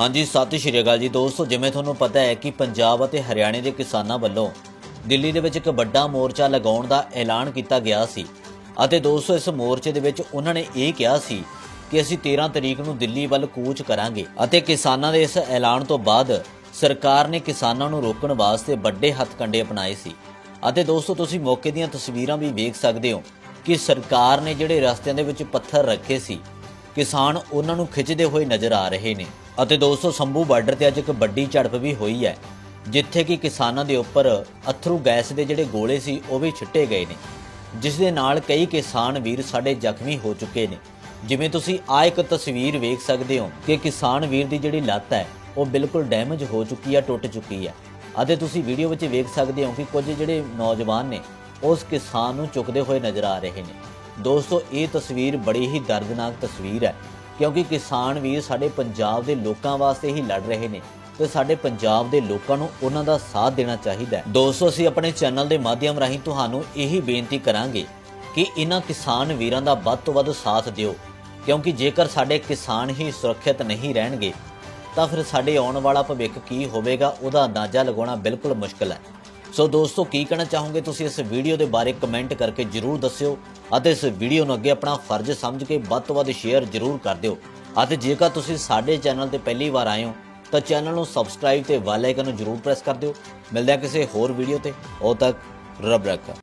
ਹਾਂਜੀ, ਸਤਿ ਸ਼੍ਰੀ ਅਕਾਲ ਜੀ ਦੋਸਤੋ। ਜਿਵੇਂ ਤੁਹਾਨੂੰ ਪਤਾ ਹੈ ਕਿ ਪੰਜਾਬ ਅਤੇ ਹਰਿਆਣੇ ਦੇ ਕਿਸਾਨਾਂ ਵੱਲੋਂ ਦਿੱਲੀ ਦੇ ਵਿੱਚ ਇੱਕ ਵੱਡਾ ਮੋਰਚਾ ਲਗਾਉਣ ਦਾ ਐਲਾਨ ਕੀਤਾ ਗਿਆ ਸੀ। ਅਤੇ ਦੋਸਤੋ, ਇਸ ਮੋਰਚੇ ਦੇ ਵਿੱਚ ਉਹਨਾਂ ਨੇ ਇਹ ਕਿਹਾ ਸੀ ਕਿ ਅਸੀਂ 13 ਤਰੀਕ ਨੂੰ ਦਿੱਲੀ ਵੱਲ ਕੂਚ ਕਰਾਂਗੇ ਅਤੇ ਕਿਸਾਨਾਂ ਦੇ ਇਸ ਐਲਾਨ ਤੋਂ ਬਾਅਦ ਸਰਕਾਰ ਨੇ ਕਿਸਾਨਾਂ ਨੂੰ ਰੋਕਣ ਵਾਸਤੇ ਵੱਡੇ ਹੱਥਕੰਡੇ ਅਪਣਾਏ ਸੀ। ਅਤੇ ਦੋਸਤੋ, ਤੁਸੀਂ ਮੌਕੇ ਦੀਆਂ ਤਸਵੀਰਾਂ ਵੀ ਵੇਖ ਸਕਦੇ ਹੋ ਕਿ ਸਰਕਾਰ ਨੇ ਜਿਹੜੇ ਰਸਤਿਆਂ ਦੇ ਵਿੱਚ ਪੱਥਰ ਰੱਖੇ ਸੀ, ਕਿਸਾਨ ਉਹਨਾਂ ਨੂੰ ਖਿੱਚਦੇ ਹੋਏ ਨਜ਼ਰ ਆ ਰਹੇ ਨੇ। ਅਤੇ ਦੋਸਤੋ ਸੰਭੂ ਬਾਰਡਰ ਤੇ ਅੱਜ ਇੱਕ ਵੱਡੀ ਝੜਪ ਵੀ ਹੋਈ ਹੈ, ਜਿੱਥੇ ਕਿ ਕਿਸਾਨਾਂ ਦੇ ਉੱਪਰ ਅਥਰੂ ਗੈਸ ਦੇ ਜਿਹੜੇ ਗੋਲੇ ਸੀ, ਉਹ ਵੀ ਛਿੱਟੇ ਗਏ ਨੇ। ਜਿਸ ਦੇ ਨਾਲ ਕਈ ਕਿਸਾਨ ਵੀਰ ਸਾਡੇ ਜ਼ਖਮੀ ਹੋ ਚੁੱਕੇ ਨੇ। ਜਿਵੇਂ ਤੁਸੀਂ ਆ ਇੱਕ ਤਸਵੀਰ ਵੇਖ ਸਕਦੇ ਹੋ ਕਿ ਕਿਸਾਨ ਵੀਰ ਦੀ ਜਿਹੜੀ ਲੱਤ ਹੈ, ਉਹ ਬਿਲਕੁਲ ਡੈਮੇਜ ਹੋ ਚੁੱਕੀ ਹੈ, ਟੁੱਟ ਚੁੱਕੀ ਹੈ। ਅਤੇ ਤੁਸੀਂ ਵੀਡੀਓ ਵਿੱਚ ਵੇਖ ਸਕਦੇ ਹੋ ਕਿ ਕੁਝ ਜਿਹੜੇ ਨੌਜਵਾਨ ਨੇ, ਉਸ ਕਿਸਾਨ ਨੂੰ ਚੁੱਕਦੇ ਹੋਏ ਨਜ਼ਰ ਆ ਰਹੇ ਨੇ। ਦੋਸਤੋ, ਇਹ ਤਸਵੀਰ ਬੜੀ ਹੀ ਦਰਦਨਾਕ ਤਸਵੀਰ ਹੈ। ਕਿਉਂਕਿ ਕਿਸਾਨ ਵੀਰ ਸਾਡੇ ਪੰਜਾਬ ਦੇ ਲੋਕਾਂ ਵਾਸਤੇ ਹੀ ਲੜ ਰਹੇ ਨੇ ਤੇ ਸਾਡੇ ਪੰਜਾਬ ਦੇ ਲੋਕਾਂ ਨੂੰ ਉਹਨਾਂ ਦਾ ਸਾਥ ਦੇਣਾ ਚਾਹੀਦਾ ਹੈ। ਦੋਸਤੋ, ਅਸੀਂ ਆਪਣੇ ਚੈਨਲ ਦੇ ਮਾਧਿਅਮ ਰਾਹੀਂ ਤੁਹਾਨੂੰ ਇਹੀ ਬੇਨਤੀ ਕਰਾਂਗੇ ਕਿ ਇਹਨਾਂ ਕਿਸਾਨ ਵੀਰਾਂ ਦਾ ਵੱਧ ਤੋਂ ਵੱਧ ਸਾਥ ਦਿਓ, ਕਿਉਂਕਿ ਜੇਕਰ ਸਾਡੇ ਕਿਸਾਨ ਹੀ ਸੁਰੱਖਿਅਤ ਨਹੀਂ ਰਹਿਣਗੇ, ਤਾਂ ਫਿਰ ਸਾਡੇ ਆਉਣ ਵਾਲਾ ਭਵਿੱਖ ਕੀ ਹੋਵੇਗਾ, ਉਹਦਾ ਅੰਦਾਜ਼ਾ ਲਗਾਉਣਾ ਬਿਲਕੁਲ ਮੁਸ਼ਕਲ ਹੈ। ਸੋ ਦੋਸਤੋ, ਕੀ ਕਹਿਣਾ ਚਾਹੋਗੇ? ਤੁਸੀਂ ਇਸ ਵੀਡੀਓ ਦੇ ਬਾਰੇ ਕਮੈਂਟ ਕਰਕੇ ਜਰੂਰ ਦੱਸਿਓ ਅਤੇ ਇਸ ਵੀਡੀਓ ਨੂੰ ਅੱਗੇ ਆਪਣਾ ਫਰਜ਼ ਸਮਝ ਕੇ ਵੱਧ ਤੋਂ ਵੱਧ ਸ਼ੇਅਰ ਜਰੂਰ ਕਰ ਦਿਓ। ਅਤੇ ਜੇਕਰ ਤੁਸੀਂ ਸਾਡੇ ਚੈਨਲ ਤੇ ਪਹਿਲੀ ਵਾਰ ਆਏ ਹੋ, ਤਾਂ ਚੈਨਲ ਨੂੰ ਸਬਸਕ੍ਰਾਈਬ ਤੇ ਬੈਲ ਆਈਕਨ ਨੂੰ ਜਰੂਰ ਪ੍ਰੈਸ ਕਰ ਦਿਓ। ਮਿਲਦੇ ਹਾਂ ਕਿਸੇ ਹੋਰ ਵੀਡੀਓ ਤੇ। ਉਦੋਂ ਤੱਕ ਰੱਬ ਰੱਖਾ।